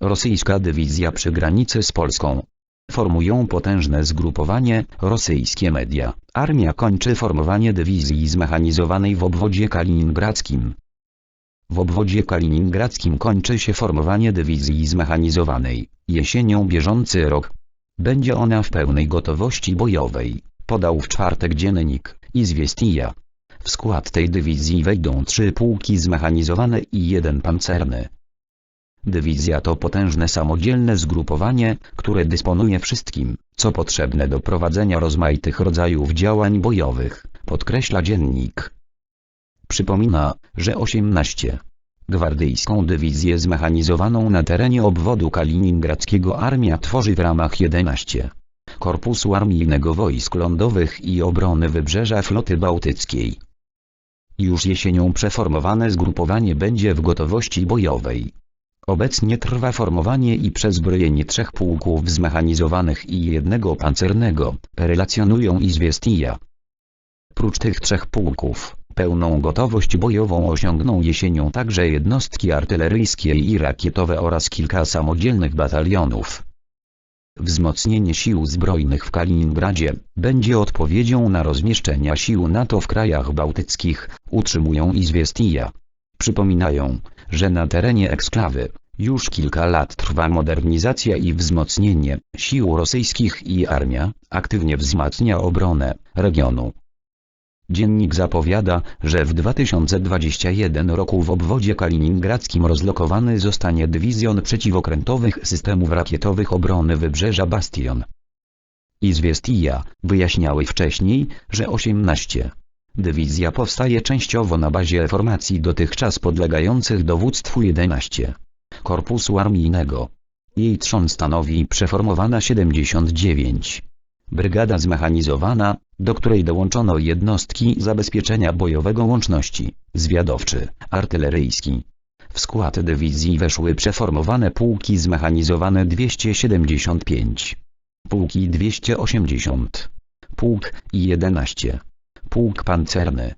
rosyjska dywizja przy granicy z Polską. Formują potężne zgrupowanie, rosyjskie media. Armia kończy formowanie dywizji zmechanizowanej w obwodzie kaliningradzkim. W obwodzie kaliningradzkim kończy się formowanie dywizji zmechanizowanej. Jesienią bieżący rok będzie ona w pełnej gotowości bojowej, podał w czwartek dziennik Izwiestija. W skład tej dywizji wejdą trzy pułki zmechanizowane i jeden pancerny. Dywizja to potężne samodzielne zgrupowanie, które dysponuje wszystkim, co potrzebne do prowadzenia rozmaitych rodzajów działań bojowych, podkreśla dziennik. Przypomina, że 18 gwardyjską dywizję zmechanizowaną na terenie obwodu kaliningradzkiego armia tworzy w ramach 11 Korpusu Armijnego Wojsk Lądowych i Obrony Wybrzeża Floty Bałtyckiej. Już jesienią przeformowane zgrupowanie będzie w gotowości bojowej. Obecnie trwa formowanie i przezbrojenie trzech pułków zmechanizowanych i jednego pancernego, relacjonują Izwiestija. Prócz tych trzech pułków, pełną gotowość bojową osiągną jesienią także jednostki artyleryjskie i rakietowe oraz kilka samodzielnych batalionów. Wzmocnienie sił zbrojnych w Kaliningradzie będzie odpowiedzią na rozmieszczenia sił NATO w krajach bałtyckich, utrzymują Izwiestija. Przypominają, że na terenie eksklawy już kilka lat trwa modernizacja i wzmocnienie sił rosyjskich i armia aktywnie wzmacnia obronę regionu. Dziennik zapowiada, że w 2021 roku w obwodzie kaliningradzkim rozlokowany zostanie dywizjon przeciwokrętowych systemów rakietowych obrony wybrzeża Bastion. Izwiestija wyjaśniały wcześniej, że 18 Dywizja powstaje częściowo na bazie formacji dotychczas podlegających dowództwu 11 Korpusu Armijnego. Jej trzon stanowi przeformowana 79 Brygada zmechanizowana, do której dołączono jednostki zabezpieczenia bojowego łączności, zwiadowczy, artyleryjski. W skład dywizji weszły przeformowane pułki zmechanizowane 275, pułki 280, pułk i 11, pułk pancerny,